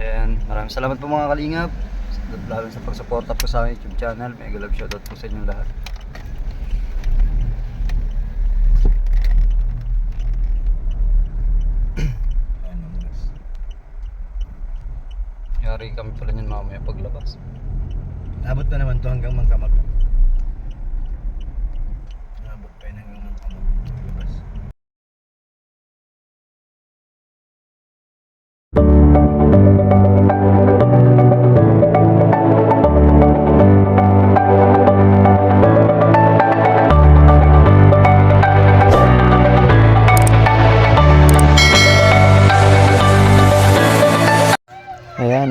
And maraming salamat po mga kalingap. Lalo sa pagsuporta po sa aking YouTube channel. Mega love shoutout po sa inyong lahat. Yari kami pala niyan mamaya paglabas. Abot na naman to hanggang Mangkamag.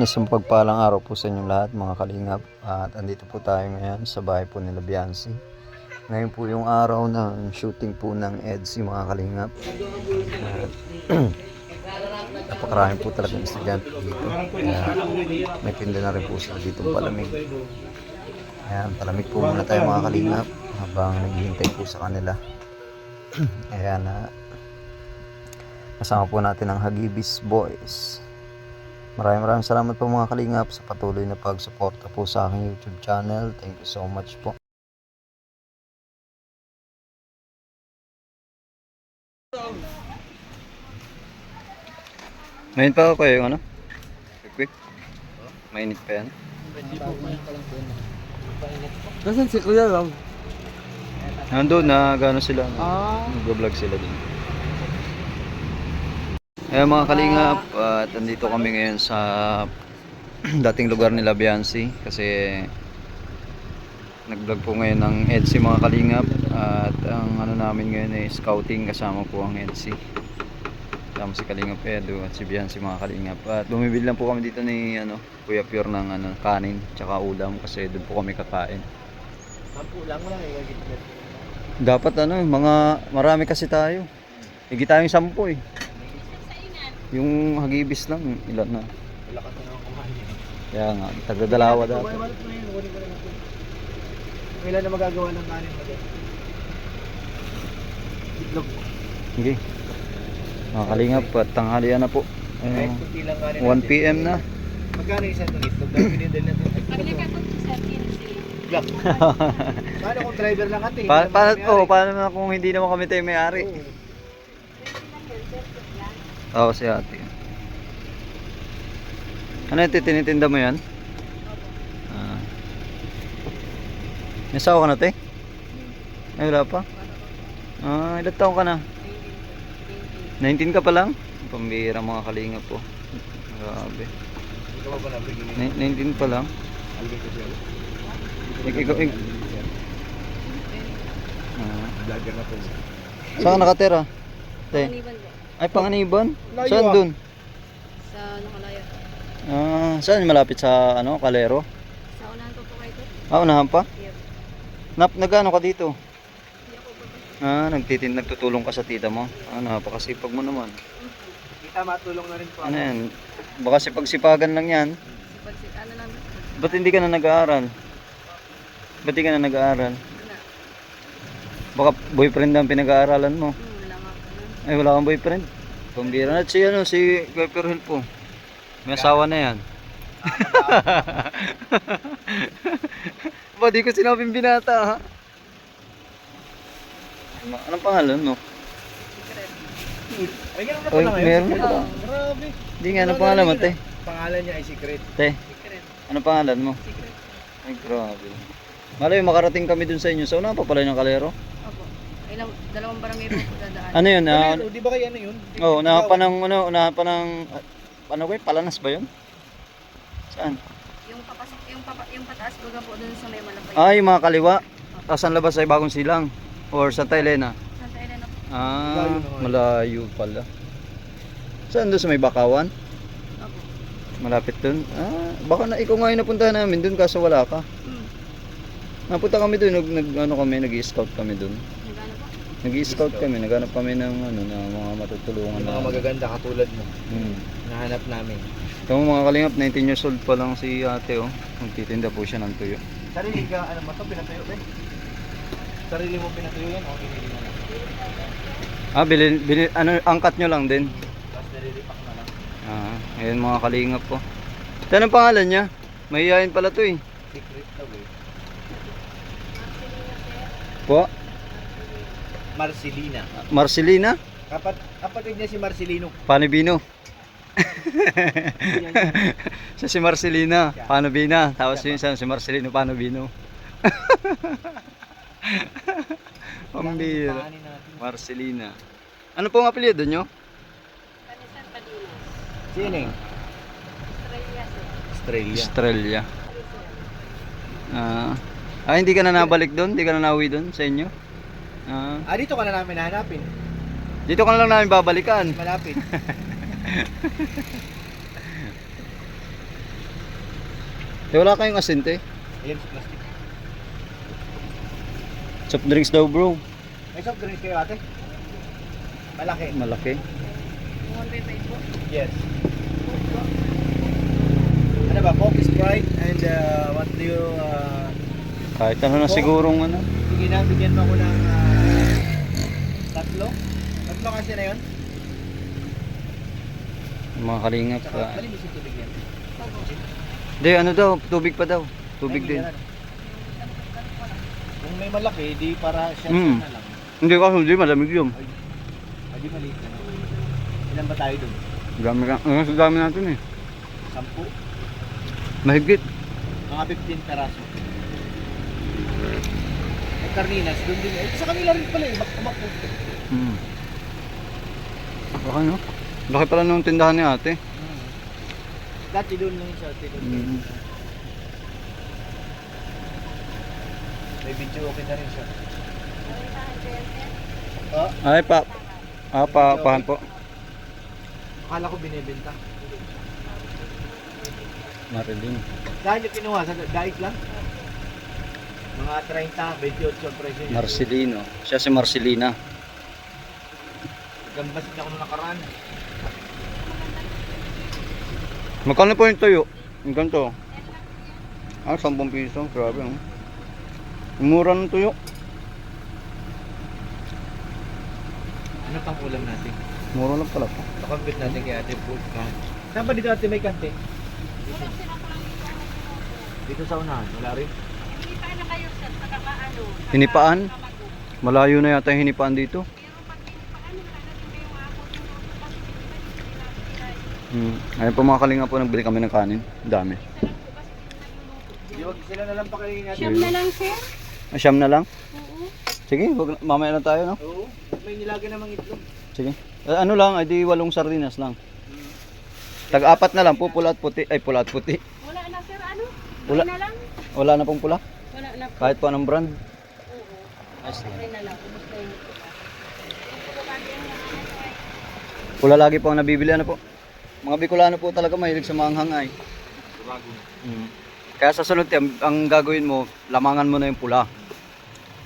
Ayan, pagpalang araw po sa inyong lahat mga kalingap. At andito po tayo ngayon sa bahay po nila Biancy. Ngayon po yung araw ng shooting po ng EDSI mga kalingap. Napakarami po talagang estudyante dito. Kaya may tinda na rin po sila dito palamig. Ayan, palamig po muna tayo mga kalingap Habang naghihintay po sa kanila. Ayan na Kasama po natin ang Hagibis Boys Maraming maraming salamat po mga kalingap sa patuloy na pagsuporta po sa aking YouTube channel. Thank you so much po. Ngayon pa ako yung ano? Quick quick. Mainit pa yan. Nasaan si Kuya Ram? Nandun na gano'n sila. Ah. Nag-vlog sila din. Ayan mga kalingap, at andito kami ngayon sa dating lugar nila Biancy kasi nag-vlog po ngayon ng EDSI mga kalingap at ang ano namin ngayon ay scouting kasama po ang EDSI kasama si Kalingap Edo at si Biancy mga kalingap at bumibili lang po kami dito ni ano, Kuya Pure ng ano, kanin tsaka ulam kasi doon po kami kakain Sampu lang eh. dapat ano, mga marami kasi tayo. Higi tayong sampu eh. Yung hagibis lang, ilan na. Wala kasi naman kumain. Kaya nga, tagdadalawa Kumain dapat. malat na yun. Kunin ko na natin. Kailan na magagawa ng kanin mo din? Itlog. Sige. Mga kalingap, at tanghalian na po. Kanin 1 p.m. na. Magkano isang itong itlog? Dahil pinindal natin. Black. Paano kung driver lang ate? Pa Hindi paano, naman oh, paano na kung hindi naman kami tayo may-ari? Oo, si ate. Ano ito, tinitinda mo yan? Ah. Nasawa ka na, te? Ay, wala pa? Ah, ilan taong ka na? 19 ka pa lang? Pambira mga kalinga po. Grabe. Ikaw ba na bigyan Ni- 19 pa lang? Ikaw, ik ah. Vlogger na po. Saan ka nakatira? Te? Ay, panganiban? Layo Saan ah. dun? Sa nakalayo. Ah, saan malapit sa ano, Kalero? Sa unahan po po kayo po. Ah, unahan pa? Yep. Nap, nagano ka dito? Hindi ako po. Ah, nagtitin, nagtutulong ka sa tita mo? Ah, napakasipag mo naman. Kita matulong na rin po. Ano yan? Baka sipag-sipagan lang yan. Pag si, ano lang, Ba't hindi ka na nag-aaral? Ba't di ka na nag-aaral? wala. Baka boyfriend ang pinag-aaralan mo. Hmm, wala nga po nun. Ay, wala kang boyfriend. Pambira na si ano, si Kuya Hill po. May asawa na yan. ba, di ko sinabing binata ha? Ano, anong pangalan mo? Secret. Ay, ganun na Oy, pala ngayon. meron Secret pa. ah. Grabe. Di nga, anong pangalan mo, te? Pangalan niya ay Secret. Te, Secret. anong pangalan mo? Secret. Ay, grabe. Malay, makarating kami dun sa inyo. So, na pa pala ng kalero? Ilang, dalawang barangay po po dadaan. Ano yun? Ah, Ano, di ba kaya ano yun? oh, unahan pa ng, ano, unahan pa ng, ah, ano ba yun? Palanas ba yun? Saan? Yung papasok, yung, papa, yung pataas baga po dun sa may malapay. Ah, yung mga kaliwa. Tapos ang labas ay Bagong Silang. Or Santa Elena. Santa Elena po. Ah, Malayo malayo pala. Saan doon sa may Bakawan? Opo. Malapit doon? Ah, baka na ikaw nga yung napuntahan namin doon kaso wala ka. Hmm. Napunta kami doon, nag, nag ano kami, nag-scout kami doon. Nag-scout kami, naghanap kami ng ano na mga matutulungan Yung na. mga magaganda katulad mo. Hmm. Nahanap namin. Ito mga kalingap, 19 years old pa lang si ate oh. Magtitinda po siya ng tuyo. Sarili ka, ano mo to, pinatuyo ba? Sarili mo pinatuyo yan o mo lang? Ah, bilin, bilin, ano, angkat nyo lang din. Tapos nililipak na lang. Ah, ayun mga kalingap po. Yan ang pangalan niya. Mahihayin pala to eh. Secret daw eh. Po, Marcelina. Marcelina, Kapat, kapatid niya si Marcelino. Panibino. Siya si Marcelina, Panobina. Tapos yung isa si Marcelino, Panobino. Pambira. Marcelina. Ano po ang apelyido nyo? Eh? Australia sir. Australia. Australia. Ah, ah, hindi ka na nabalik doon? Hindi ka na nauwi doon sa inyo? Ah, Ah, dito ka na namin hanapin. dito ka na lang namin babalikan. Malapit. Eh, wala kayong asinte. Ayan sa plastic. Soft drinks daw bro. May soft drinks kayo ate? Malaki. Malaki. Yes. Ano ba? Coke, Sprite, and uh, what do you... Uh, Kahit ano na Po? sigurong ano. sige na, bigyan mo ako ng uh, tatlo. Tatlo kasi na yun. Mga kalingap. Tsaka, ah. malinis yung tubig yan. Hindi, ano daw, tubig pa daw. Tubig Ay, din. yan. Kung may malaki, di para siya Mm. na lang. Hindi kasi hindi malamig yun. Ay, di maliit na. Ilan ba tayo dun? Dami ka, ano sa dami natin eh. Sampu? Mahigit. Mga 15 peraso. Ay, karninas, dun din. Eh, sa kanila rin pala eh. Po. Hmm. Baka no? Laki pala nung tindahan ni ate. Mm. Dati doon lang siya. Dati doon. Mm. May video okay na rin siya. Oh, Ay pa. Ah, pa, pahan po. akala ko binibenta. Marilyn. Dahil yung kinuha sa daig lang. Mga 30, 28 ang presyo niya. Marcelino. Siya si Marcelina. Gambasit ako nung nakaraan. Magkano po yung tuyo? Yung ganito. Ah, 10 piso. Grabe. Oh. Ang Mura ng tuyo. Ano pang ulam natin? Mura lang pala po. Pakompute natin kay ate food ka. Saan ba dito ate may kante? Dito sa unahan, wala rin. Hindi pa na kayo sir. Nakakaano. Hinipaan? Malayo na yata yung hinipaan dito. Pero pag wala na din. Kasi Hmm. Ayun po mga kalinga po, nagbili kami ng kanin. Ang Dami. Di wag sila na lang pakainin natin. Siyam na lang sir. Ah, Siyam na lang? Oo. Sige, wag, mamaya na tayo, no? Oo, may nilagay namang itlog. Sige. Eh, ano lang, ay di walong sardinas lang. Tag-apat na lang po, pula at puti. Ay, pula at puti. Wala na sir. Ano? Wala. Wala na lang. Wala na pong pula. Wala na po. Kahit po anong brand. Oo. Ayos lang. Na lang. Na yung ito. Yung pagkakali ang ano ay. Pula lagi po ang nabibili. Ano po? Mga Bicolano po talaga mahilig sa maanghang ay. Bago. Mm. Kaya sa sunod, ang, ang gagawin mo, lamangan mo na yung pula.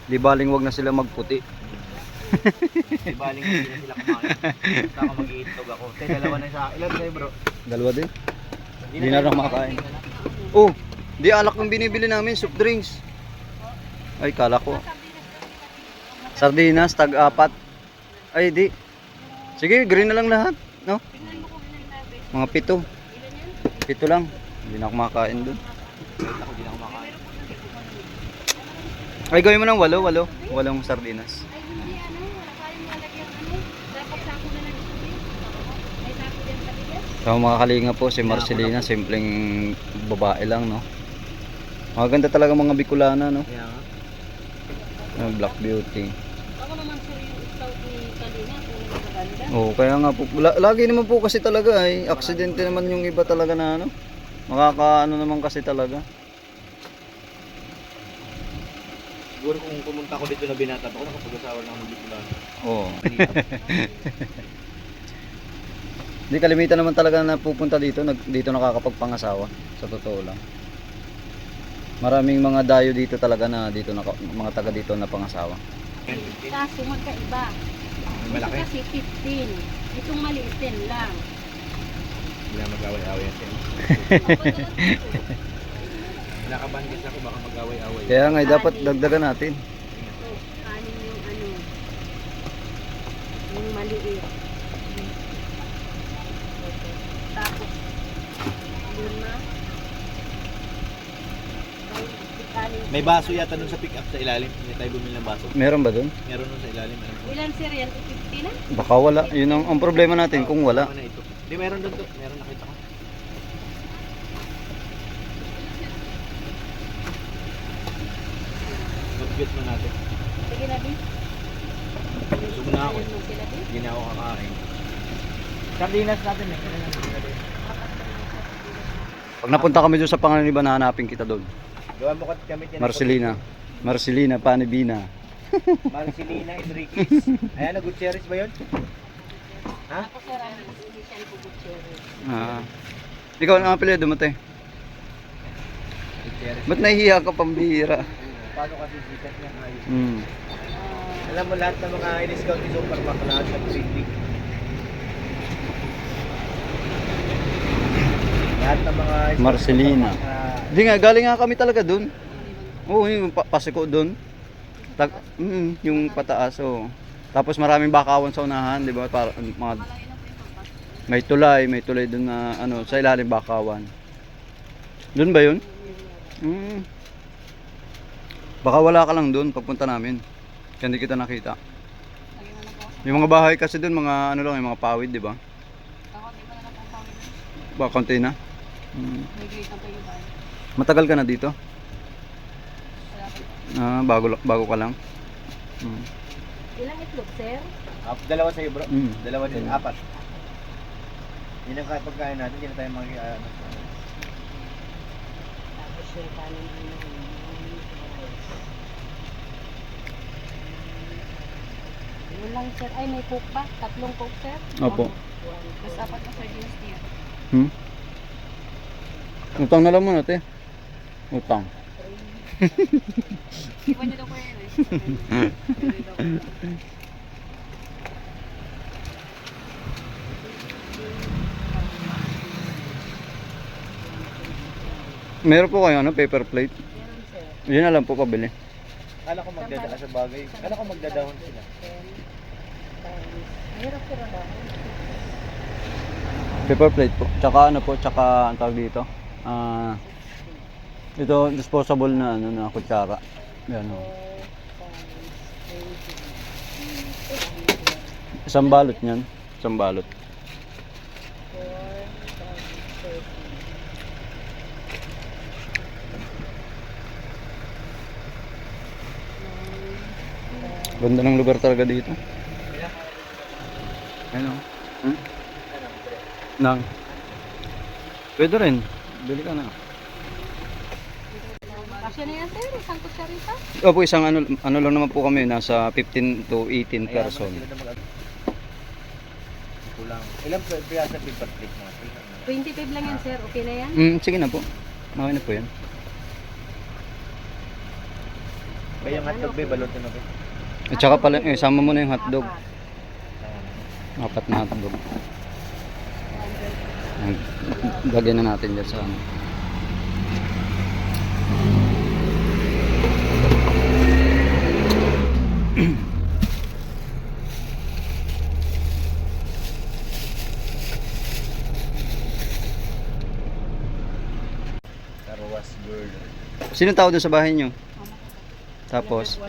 Di baling wag na sila magputi. Di baling hindi na sila kumain. Ako mag-iitlog ako. Tay, dalawa na sa Ilan sa'yo bro? Dalawa din. Hindi na tayo lang makakain. Oh, di alak yung binibili namin, soft drinks. Ay, kala ko. Sardinas, tag-apat. Ay, di. Sige, green na lang lahat. No? Mga pito. Pito lang. Hindi na ako makakain doon. Ay, gawin mo ng walo, walo. Walong sardinas. So mga kalinga po, si Marcelina, simpleng babae lang, no? Maganda talaga mga Bicolana, no? Kaya nga. Ah, Black Beauty. Ako naman sir yung scout ni Kalina. Kung magaganda. Oo, kaya nga po. la- lagi naman po kasi talaga ay aksidente naman yung iba talaga na ano. Makakaano naman kasi talaga. Siguro kung pumunta ako dito na binata ako, nakapag-asawa na ako ng Bicolano. Oo. Hindi kalimitan naman talaga na pupunta dito, nag, dito nakakapagpangasawa. Sa totoo lang. Maraming mga dayo dito talaga na dito naka, mga taga dito na pangasawa. Kaso magkaiba. Malaki. Kasi 15. Itong maliit din lang. Hindi na mag-away-away yan. Nakaban kasi ako, baka mag-away-away. Kaya nga eh, dapat dagdagan natin. Ito, kanin yung ano. Yung maliit. Tapos, lima. Ay, May baso yata dun sa pick up sa ilalim. Hindi tayo bumili ng baso. Meron ba doon? Meron dun sa ilalim. Meron po. Ilan sir yan? 50 na? Baka wala. Yun ang, ang problema natin kung wala. Na ito. Hindi, meron dun to. Meron nakita ko. Mag-get mo natin. Sige na, Bi. Busog na ako. Hindi na ako kakain. Sardinas natin eh. Pag napunta kami doon sa panganiban, hanapin kita doon. Gawa mo kat kami yan. Marcelina. Marcelina, Panibina. Marcelina Enriquez. Ayan, Gutierrez ba yun? Ha? Ako sir, ang position ko Gutierrez. Ah. Ikaw ang apelyido mo, te. Gutierrez. Ba't nahihiya ka pambihira? Paano kasi sikat niya ayos? Hmm. Ah, Alam mo lahat ng mga in-scout ni Supermac lahat ng training. Lahat ng mga Marcelina. Ah, Hindi nga, galing nga kami talaga doon. Oo, yung pa pasiko doon. Tag mm, yung pataas, oo. Tapos maraming bakawan sa unahan, di ba? Para, mga, may tulay, may tulay doon na ano, sa ilalim bakawan. Doon ba yun? Mm. Baka wala ka lang doon pagpunta namin. Kaya hindi kita nakita. Yung mga bahay kasi doon, mga ano lang, yung mga pawid, di ba? Ako, di ba na lang po pawin? Ba, konti na. Mm. Ba? Matagal ka na dito? Ah, bago, bago ka lang? Mm. Ilang itlog, sir? ah, dalawa sa'yo bro. Mm. Dalawa din, apat. Yun ang pagkain natin, hindi na tayo mag... Uh, Tapos yung kanin Yun lang sir. Ay, may coke pa. Tatlong coke sir. Opo. Mas apat na sardines niya. Hmm? Utang na lang muna, te. Utang. Eh. Meron po kayo, ano, paper plate. Meron sir. Yun na lang po pabili. Kala ko magdadaan sa bagay. Kala ko magdadahon sila. Sir ang dahon. Paper plate po. Tsaka ano po, tsaka ang tawag dito. Ah, ito disposable na ano na kutsara. Yan oh. Isang balot niyan. Isang balot. Ganda ng lugar talaga dito. Ano? Hmm? Nang. Pwede rin. Bili ka na. Kasya na yan sir. Isang kutsarita. Opo, isang ano, ano lang naman po kami, nasa 15 to 18 person. Kulang. Ilan pa piyasa paper plate mo? 25 lang yan sir. Okay na yan? Mm, sige na po. Okay na po yan. Kaya yung hotdog be, balot na ba? At saka pala, eh, sama mo na yung hotdog. Apat. Apat na hotdog. Lagyan na natin dyan sa ano. Karwas girl. Sino tao doon sa bahay nyo? Tapos,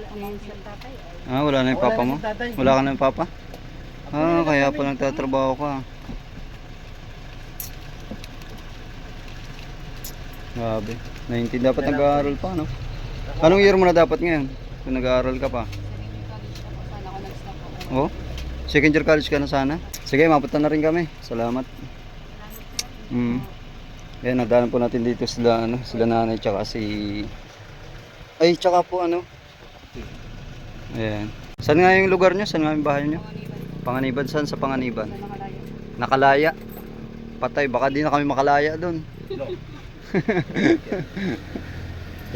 ah, wala na yung papa mo? Wala ka na yung papa? Ah, kaya pa nagtatrabaho ka. Grabe. 19 dapat nag-aaral pa, no? Anong year mo na dapat ngayon? Kung nag-aaral ka pa? Oh? Second year college ka na. Sana? Sige, mapunta na rin kami. Salamat. Mm. Ayan, nagdaanan po natin dito sila, ano, sila nanay, tsaka si... Ay, tsaka po ano? Ayan. Saan nga yung lugar nyo? Saan nga yung bahay nyo? Panganiban. Saan sa Panganiban? Nakalaya. Patay, baka di na kami makalaya doon.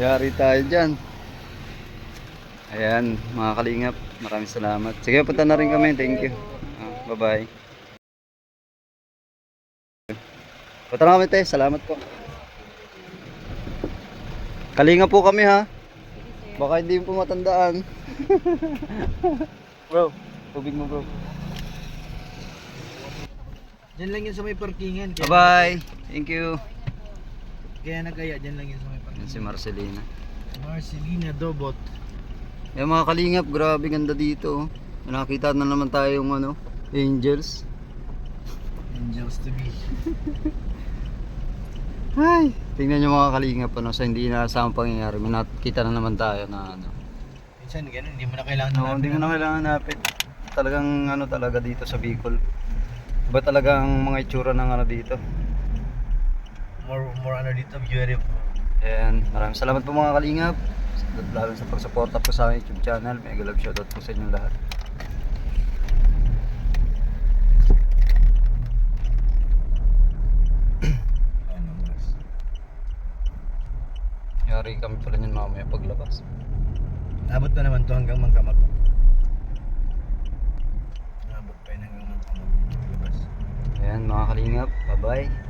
Yari tayo dyan. Ayan, mga kalingap. Maraming salamat. Sige, punta na rin kami. Thank you. Ah, bye-bye. Punta na kami, te. Salamat po. Kalinga po kami, ha? Baka hindi po matandaan. bro, tubig mo, bro. Diyan lang yun sa may parkingan. Bye-bye. Thank you. Kaya nagaya dyan lang yun sa may Yan si Marcelina. Marcelina Dobot. Yung mga kalingap, grabe ganda dito. oh. Nakita na naman tayo yung ano, angels. Angels to be. Ay, tingnan nyo mga kalingap ano, sa hindi inaasahang pangyayari. May nakita na naman tayo na ano. Minsan ganun, hindi mo na kailangan No, hindi mo na kailangan hanapin. Talagang ano talaga dito sa Bicol. Iba talagang mga itsura ng ano dito. More, more ano dito, beautiful. And maraming salamat po mga kalingap. Lalo sa pagsuporta po sa aking YouTube channel. Mega love shoutout po sa inyong lahat. Yari kami pala niyan mamaya paglabas. Abot pa naman to hanggang Mangkamag. Abot pa yun hanggang Mangkamag. Labas. Ayan mga kalingap. Bye bye.